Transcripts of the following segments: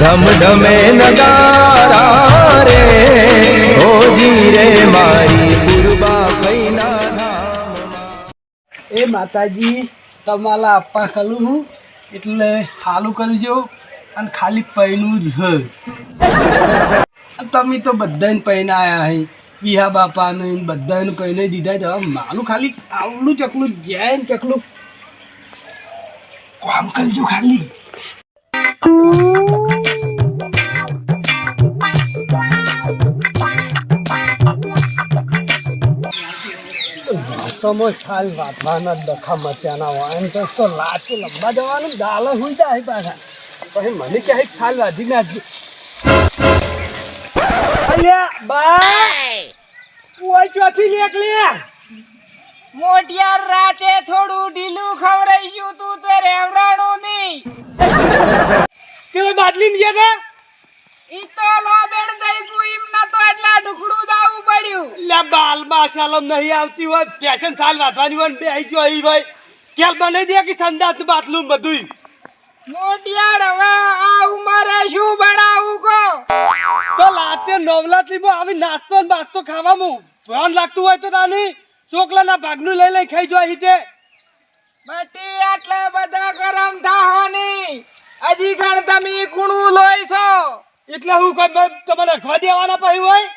ધમ ધમે નગારા રે ઓજી રે મારી પૂર્વા ફૈના ધામમાં એ માતાજી, તમારા આપવા ખલું હું, એટલે હાલું કરજો અને ખાલી પૈનું જ તમે તો બધાને પૈના આવ્યા હે. વિહા બાપાને બધાને પૈને દીધા હવે મારું ખાલી આવડું ચકલું, જૈન ચકલું. કામ કરજો ખાલી. તમે ખાલ વાંધવાના ડખા મચ્યાના હોય. એમ તો તો લાચે લંબા જવાનું દાલ હું જાય પાછા. પછી મને કહે ખાલ વાજી ના અલ્યા બા! ઓય ચોથી નીકળી મોટિયાર રાતે થોડું ઢીલું ખવરાઈ ગયું તું તો રેવરાણું નહીં. કે બાદલી ની જગા ઈ તો લોબેડ દઈ ગુઈમ ન તો એટલા ઢુકડું દાવું પડ્યું. લે બાલ બાશાલમ નહીં આવતી હોય ફેશન સાલ વાંધવાની હોય બે આવી ગયો અહીં ભાઈ કેલ બને દે કે સંદાસ બાતલું બધું મોટિયાર હવે આ ઉંમરે શું બનાવું કો તો લાતે નવલાતલી માં આવી નાસ્તો ને બાસ્તો ખાવામાં ભણ લાગતું હોય તો તાની ચોકલાના ભાગનું લઈ લઈ ખાઈ જો અહીં તે બટી આટલા બધા ગરમ થાહો નહીં. હજી ગણ તમે કુણું લોય છો એટલે હું કોઈ તમને અખવા દેવાના પછી હોય?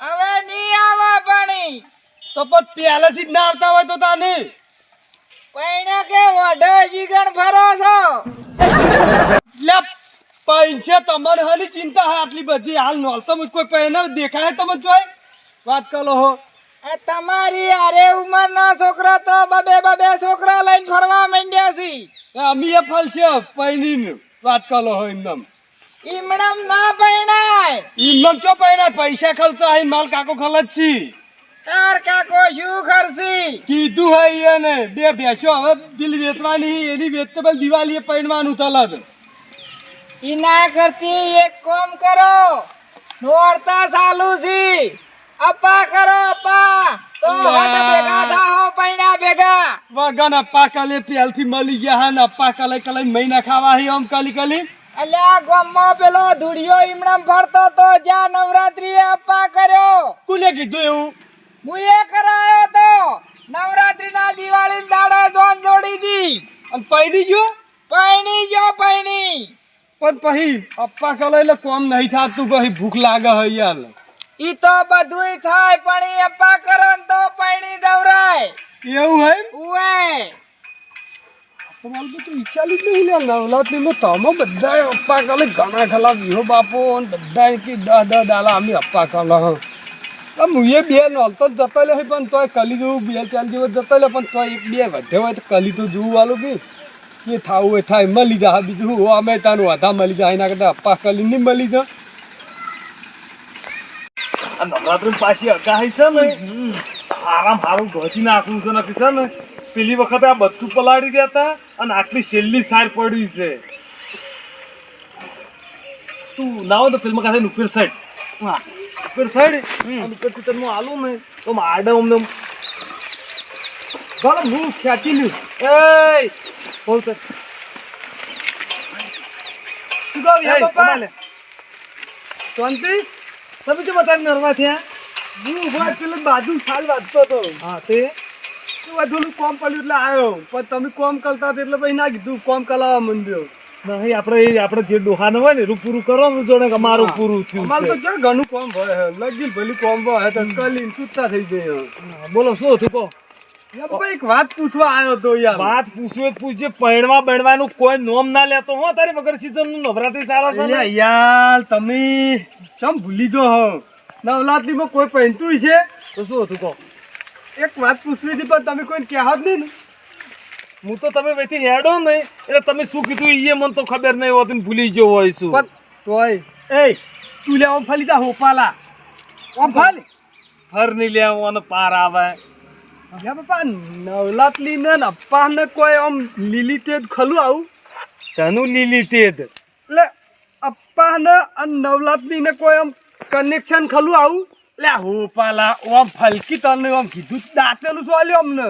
હવે નહીં આવા પાણી તો પણ પહેલેથી જ ના આવતા હોય તો તને. પૈણે કે વઢે જીગણ ફરો છો? લે પૈસે તમને હાલી ચિંતા હા આટલી બધી. હાલ નોલતો મુજ કોઈ પહેને દેખાય તમને જોઈ? વાત કરો હો. એ તમારી અરે ઉંમરના છોકરા તો બબે બબે છોકરા લઈને ફરવા માંડ્યા છે. અમીએ અમી એ ફલ છે પૈની વાત કરો હો એમનામ ઈમણમ ના પૈણાય ઈમણમ ચો પૈના પૈસા ખર્ચો આઈ માલ કાકો ખલત છી. તાર કાકો શું ખર્ચી? કીધું હોય એને. બે ભેંસો હવે બિલ વેચવાની એની વેચતેબલ દિવાળી પૈણવાનું તલત ઈના કરતી એક કોમ કરો. નોરતા ચાલુ છી. અપ્પા કરો અપ્પા. તો હટ ભેગા થાઓ પૈણા ભેગા. વગન અપ્પા કાલે પહેલથી મળી ગયા હા ને અપ્પા કાલે કાલે મહિના ખાવા હી આમ કાલી કાલી. અલ્યા ગામમાં પેલો ધૂળિયો ઈમણમ ફરતો તો જ્યાં નવરાત્રી અપ્પા કર્યો. કોને કીધું એવું? મુએ કરાયો તો. નવરાત્રી ના દિવાળી દાડા જોન જોડી દી. અને પૈડી ગયો? પૈણી જો પૈણી. પણ પછી અપ્પા કાલે એટલે કોમ નહીં થાતું પછી ભૂખ લાગે હે યાર. ઈ તો બધુંય થાય પણ ઈ અપ્પા કરો તો પૈણી દવરાય. એવું હે ઉવે. બધું વિચારી જ નહીં લે નવરાત્રીમાં તમે બધા અપ્પા કાલે ઘણા ખલા વિહો બાપો, અને બધા કે દહ દહ દાલા અમે અપ્પા કાલે, હા. આમ બે નોલતો જ જતો લે પણ તોય કલી જેવું બે, ચાર દિવસ જતા લે, પણ તોય એક બે વધે હોય તો કલી તો જોવું વાલું કે જે થાવું હોય થાય મળી જા બીજું અમે તારું વધા મળી જાય એના કરતા અપ્પા કલી નહીં મળી જાય નવરાત્રી પાછી અગાહી છે ને? આરામ સારું ઘસી નાખવું છે નથી છે ને? પેલી વખતે આ બધું પલાળી ગયા હતા અને આટલી છેલ્લી સાર પડી છે. તું ના તો ફિલ્મ કાંઈ ઉપર સાઈડ હા. નુપેર સાઈડ અને ઉપરથી તને આલું ને તો આડે અમને ભલે હું ખેંચી લઉં એ બોલ સર કહું? શાંતિ? તમે કેમ અત્યારે નરવા થયા? હું ઊભા પેલું બાજુ સાલ વાંચતો હતો. હા તે? કોમ પડ્યું એટલે આવ્યો પણ તમે કોમ કરતા એટલે પછી ના કીધું કોમ કલાવા મંડ્યો. નહીં આપણે આપણે જે ડોહાને હોય ને રૂપુરું પૂરું કરો ને જોડે પૂરું થયું અમારે તો ક્યાં ઘણું કોમ હોય? લગી ભલી કોમ હોય તો કલી છૂટતા થઈ જાય બોલો શું હતું કહો? એક વાત પૂછવા આવ્યો તો યાર. વાત પૂછવે પૂછજે પૈણવા બણવાનું કોઈ નોમ ના લેતો હો તારી વગર સીઝનનું નવરાત્રી સારા છે? યાર તમે ચમ ભૂલી જો હો. નવરાત્રીમાં કોઈ પહેરતું છે તો શું હતું કહો? એક વાત પૂછવી હતી પણ તમે કોઈ કહેવા જ નહીં ને. હું તો તમે વેથી હેડો નહીં એટલે તમે શું કીધું? એ મને તો ખબર નહીં હોતી ભૂલી ગયો હોય શું. પણ તોય એ તું લે ઓમ ફલી જા હોપાલા ઓમ ફાલી. ફર નહીં લે અને પાર આવે. યા બાપા નવલાતલી ને અપ્પા ને કોઈ આમ લીલી તેજ ખલું આવું? શનું લીલી તેજ? એટલે અપ્પા ને અને નવલાતની ને કોઈ આમ કનેક્શન ખલું આવું? લે હોપાલા ઓમ ફલકી તને આમ કીધું દાંતેલું ચાલ્યું અમને?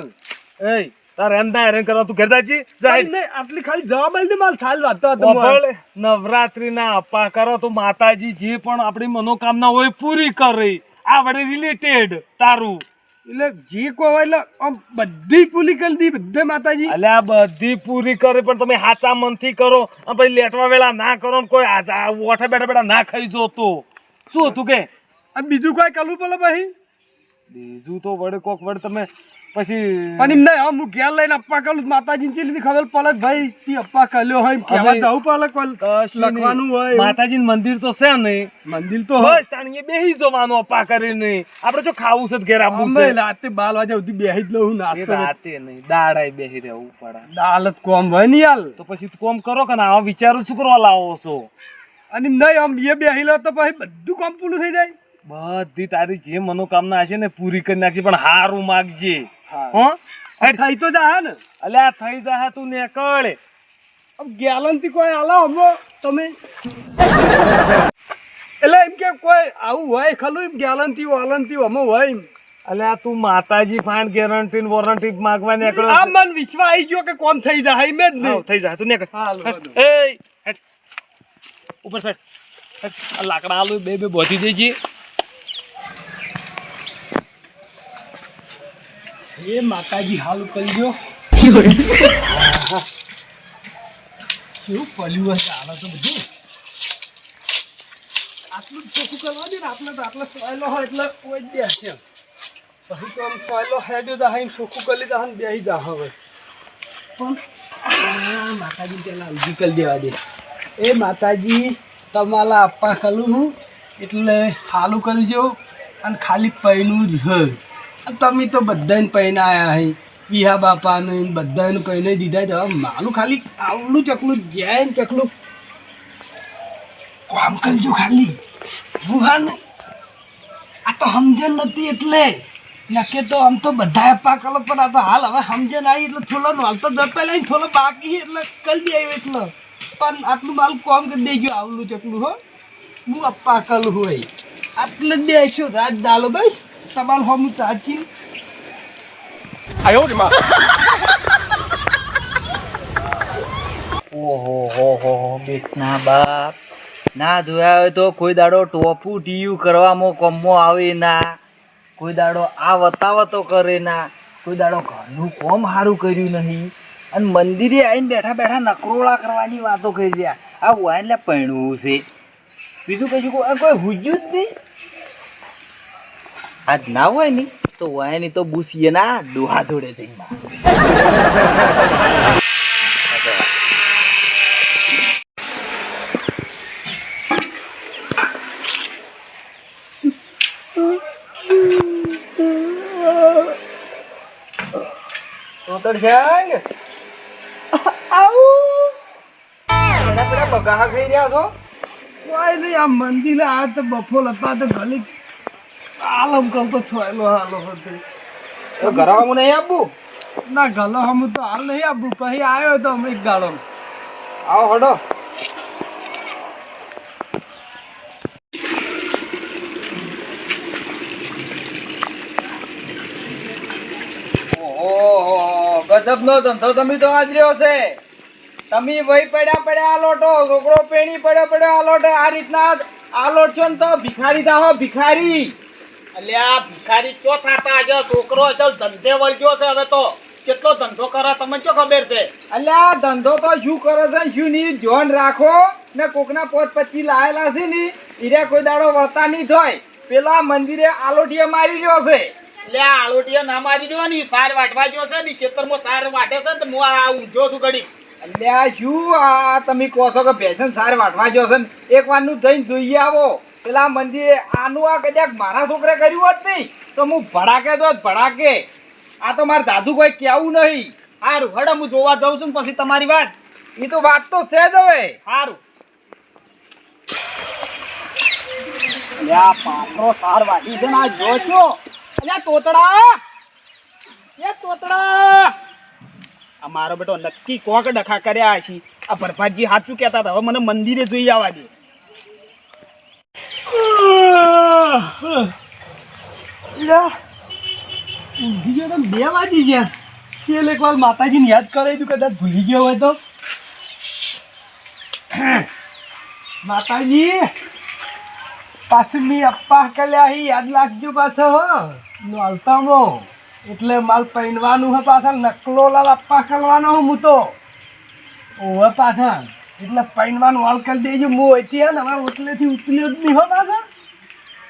એ તારે એમ ના હેરાન કરવા તું ઘેર જાય છે? જાય નહીં, આટલી ખાલી જવાબ આલી દે માલ સાલ વાતો હતો હું નવરાત્રીના અપ્પા કરો તો માતાજી જે પણ આપણી મનોકામના હોય પૂરી કરે. આ વડે રિલેટેડ તારું. એટલે જે કોઈ હોય એટલે આમ બધી પૂરી કરી દી બધે માતાજી. અલ્યા બધી પૂરી કરે પણ તમે હાચા મનથી કરો. અને પછી લેટવા વેલા ના કરો ને કોઈ ઓઠે બેઠા બેઠા ના ખાઈ જો તો શું હતું કે? આ બીજું કોઈ કરવું પડે પછી બીજું તો વડે કોક વડે તમે પછી પણ એમને નહીં હા હું ઘેર લઈને અપ્પા કરું માતાજીને ચેલી ખબર પડે ભાઈ તી અપ્પા કર્યો હોય એમ કહેવા જવું પડે કોઈ લખવાનું હોય માતાજી મંદિર તો છે નહીં મંદિર તો હોય. બસ તાણીએ બેહી જવાનું અપ્પા કરીને. આપણે જો ખાવું છે ઘેર આપવું છે. રાતે બાર વાગ્યા સુધી બેહી જ લઉં નાસ્તો રાતે નહીં દાડાય બેહી રહેવું પડે. દાલત કોમ હોય ને યાર. તો પછી કોમ કરો કે ના? આવા વિચારો શું કરવા લાવો છો? અને નહીં આમ એ બેહી લો તો પછી બધું કોમ પૂરું થઈ જાય. બધી તારી જે મનોકામના હશે ને પૂરી કરી નાખજે પણ હારું માગજે. હા. થઈ તો જા ને. અલ્યા થઈ જા તું નીકળ. ગેલનથી કોઈ આલા હમો? તમે? એટલે એમ કે કોઈ આવું હોય ખરું એમ ગેલનથી વાલનથી હમો હોય એમ. અલ્યા તું માતાજી ફાઇન ગેરંટી વોરંટી માગવા નીકળ્યો આ મન વિશ્વાસ આવી ગયો કે કોમ થઈ જાય એમ જ નહીં. થઈ જાય તું નીકળ. એય, હેટ. ઉપર સાઈડ. લાકડા આલુ બે બે બોધી દેજે. એ માતાજી હાલ કરી દો. કેવું પલ્યું હશે હાલો તો બધું? આટલું ચોખ્ખું કરવા દે ને આપણે તો આટલો સોયલો હોય એટલે કોઈ જ બેસે પછી તો આમ સોયલો હેડ્યો દા એમ ચોખ્ખું કરી લીધા ને બેસી જા હવે. પણ માતાજી પેલા અલગી કરી દેવા દે. એ માતાજી તમારા આપવા કરું હું એટલે હાલું કરજો અને ખાલી પૈનું જ હોય તમે તો બધાને પૈના આવ્યા હઈ વિહા બાપાને બધાને પૈને દીધા તો મારું ખાલી આવલું ચકલું, જૈન ચકલું. કામ કરજો ખાલી. બુહાન. આ તો સમજણ નથી એટલે. નકે તો આમ તો બધા અપ્પા કલો પણ આ તો હાલ હવે સમજણ આવી એટલે થોડો હાલ તો જતા લઈને થોડો બાકી એટલે કરી દે એટલે. પણ આટલું માલ કોમ કરી દેજો આવલું ચકલું, હો. હું અપ્પા કલ હોય. આટલે જ દેશો રાત દાલો બસ. તમારું હમ તાચી ઓહો હો હો બેટના બાપ. ના જોયા હોય તો કોઈ દાડો ટોપું ટીયું કરવામાં કમો આવે ના. કોઈ દાડો આ વતાવતો કરે ના. કોઈ દાડો ઘરનું કોમ સારું કર્યું નહીં. અને મંદિરે આવીને બેઠા બેઠા નકરોળા કરવાની વાતો કરી રહ્યા. આ વાયને પૈણવું છે. બીજું કશું કોઈ કોઈ હુજ્યું જ નહીં? આજ ના હોય ને તો વાયની તો બુસીએ ના દોહા પેલા પેલા બગાહા ખાઈ રહ્યા છો. કોઈ નહીં આ મંદિર આ તો બફોલ હતા તો ગલી આલમ કરતો છોયલો હાલો હતો તો ઘરમાં નહીં આપવું ના ગલો હમ તો હાલ નહીં આપું પછી આવ્યો તો અમે ગાળો આવો હડો ગજબનો ધંધો તમે તો આદર્યો છે તમે વહી પડ્યા પડ્યા આલોટો રોકડો પેણી પડ્યો પડ્યો આલોટે આ રીતના આલોટ છો ને તો ભિખારી દાહો ભિખારી અલ્યા ભિખારી ચો થાતા છે? છોકરો છે ધંધે વળગ્યો છે હવે તો. કેટલો ધંધો કરે તમને શું ખબર છે? અલ્યા ધંધો તો શું કરે છે? શું નહીં? ધ્યાન રાખો. ને કોકના પોત પચી લાયેલા છે ને ઈરે કોઈ દાડો વળતા નહીં થાય. પેલા મંદિરે આલોટીએ મારી રહ્યો છે. અલ્યા આળોટીએ ના મારી રહ્યો ને સાર વાટવા ગયો છે ને ખેતરમાં સાર વાટે છે ને તો હું આ ઊંઘ્યો છું ઘડી અલ્યા શું આ તમે કહો છો કે ભેસન સાર વાટવા ગયો છે ને? એક વારનું જઈને જોઈએ આવો. પેલા મંદિરે આનું આ કદાચ મારા છોકરે કર્યું હોત નહીં, તો હું ભડાકે તો ભડાકે. આ તો મારે દાદુ કોઈ કહેવું નહીં. સારું હડ, હું જોવા જાઉં છું પછી તમારી વાત. એ તો વાત તો છે જ હવે. સારું પાત્રો સાર વાટી છે જો છો. અલ્યા તોતડા. એ તોતડા. આ મારો બેટો નક્કી કોક ડખા કર્યા છે આ ભરભાજી સાચું કહેતા હતા. હવે મને મંદિરે જોઈ આવવા દે. બે વાગી ગયા. તેલ એક વાર માતાજીને યાદ કરાવી દઉં, કદાચ ભૂલી ગયો હોય તો. માતાજી પાછું મી અપ્પા કલ્યા યાદ લાગજો પાછો, હો. નોલતામો એટલે માલ પહેરવાનું હે પાછા નકલો લાલ અપ્પા કરવાનો હું તો. ઓવે પાછા એટલે પહેરવાનું વાળ કરી દેજો. હું અહીંથી હે ને, હવે ઉતલેથી ઉતલ્યો જ નહીં હો પાછળ.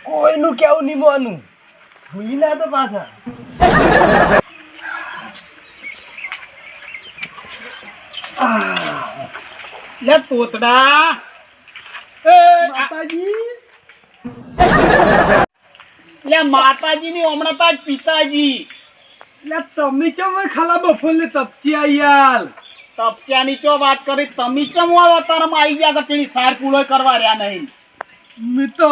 કોઈનું કેવું નહીં મોનું ભૂલી ના તો પાછા. લે તોતડા એ માતાજી લે માતાજી ની હમણાં તાજ પિતાજી. લે તમે ચમ ખાલા ખાલા બફોરને તપચી આયાલ તપચ્યાની ચો વાત કરી? તમે ચમ અવતારમાં આવી ગયા હતા પેલી સાર પૂળો કરવા રહ્યા નહીં? મેં તો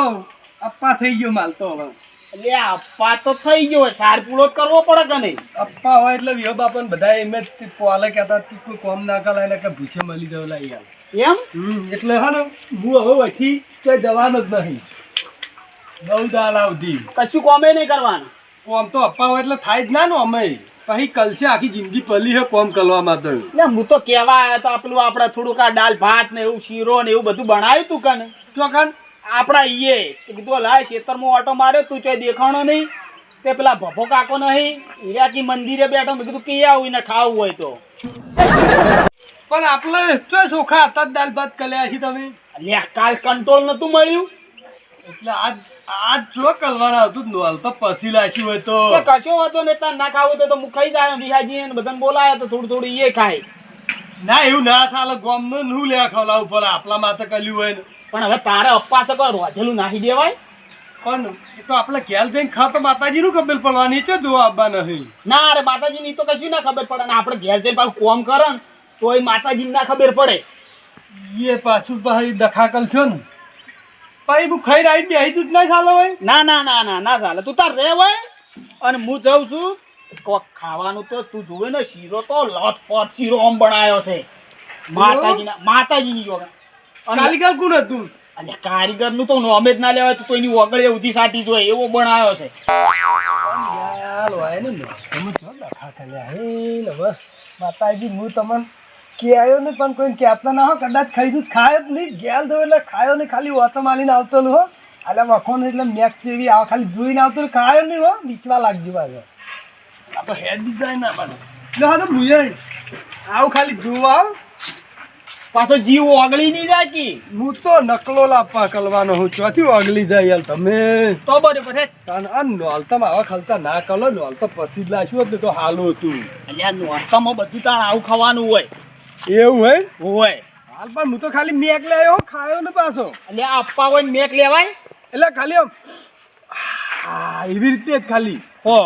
અપ્પા થઈ ગયો માલ તો હવે. એટલે અપ્પા તો થઈ ગયો સાર પૂરો કરવો પડે કે નહીં? અપ્પા હોય એટલે વિહો બાપા બધા એમ જ પોલે કહેતા કે કોઈ કોમ ના કરે એટલે કે ભૂખે મળી જવું લાગી ગયા. એમ? એટલે હા ને હું હવે વચ્ચી કે જવાનો જ નહીં. બહુ દાલ આવતી. કશું કોમે નહીં કરવાનું. કોમ તો અપ્પા હોય એટલે થાય જ ના નો અમે. પછી કલશે આખી જિંદગી પલી હે કોમ કરવા માટે. લે હું તો કેવા આવ્યો તો આપણું આપણે થોડુંક આ દાલ ભાત ને એવું શીરો ને એવું બધું બનાવ્યું તું કને ચોકન આપણા ઈએ કીધું લાય ખેતરમાં ઓટો માર્યો તું ચોય દેખાણો નહીં. તે પેલા ભભો કાકો નહીં હીરાકી મંદિરે બેઠો મેં કીધું કે આવું? ને ખાવું હોય તો. પણ આપણે ચોય ચોખા હતા જ દાલ ભાત કર્યા છે તમે? લે કાલ કંટ્રોલ નતું મળ્યું? એટલે આજ આજ જો કરવાના હતું? જ નોલ તો પછી લાશી હોય તો. કશો હતો ને તાર ના ખાવું તો હું ખાઈ જાય વિહાજી ને બધાને બોલાયા તો થોડું થોડું એ ખાય. ના એવું ના ચાલે ગોમનું લેવા ખવડાવવું પડે આપણા માથે કર્યું હોય ને. પણ હવે તારે અપ્પા સકો રોધેલું નાખી દેવાય? પણ એ તો આપણે ઘેર જઈને ખા તો માતાજી નું ખબર પડવાની છે જોવા આપવા નહીં. ના અરે માતાજી ની તો કશું ના ખબર પડે ને આપણે ઘેર જઈને પાછું કોમ કરે ને તોય માતાજી ના ખબર પડે. એ પાછું ભાઈ દખાકલ છો ને ભાઈ હું ખાઈ આવી બેહી તું જ ના ચાલે હોય? ના ના ના ના ના ચાલે. તું તાર રે હોય અને હું જાઉં છું. કોક ખાવાનું તો તું જોવે ને શીરો તો લથપથ શીરો આમ બનાવ્યો છે. માતાજીના માતાજીની જોડે. કાલિકા કોણ હતું? અને કારીગરનું તો નોમે જ ના લેવાય તું કોઈની વગડે ઉધી સાટી જોઈએ એવો બનાવ્યો છે. હે ને હવે માતાજી હું તમને કહેવાયો ને પણ કોઈ કહેતા ના હો કદાચ ખાઈ દઉં ખાયો જ નહીં ગેલ દો એટલે ખાયો ને ખાલી ઓતો મારીને આવતો હો. એટલે વખો ને એટલે મેચ જેવી આવો ખાલી જોઈને આવતો ખાયો નહીં હો. બીચવા લાગજો પાછો. આ તો હેડ ડિઝાઇન ના પાડે એટલે હા તો ભૂલે આવું ખાલી જોવા આવ. પાછો જીવ ઓગળી નહીં જાય કે? હું તો નકલો લાપા કરવાનો હું. ચોથી ઓગળી જાય યાર તમે? તો બરોબર હે તાન આ નોલતમ આવા ખલતા ના કલો નોલતો પછી જ લાશ્યું હોત તો હાલું હતું. અલ્યા નોરતામાં બધું તાણ આવું ખાવાનું હોય. એવું હે હોય. હાલ પણ હું તો ખાલી મેક લાયો ખાયો ને પાછો. અલ્યા આપવા હોય ને મેક લેવાય? એટલે ખાલી એવી રીતે જ ખાલી. હો.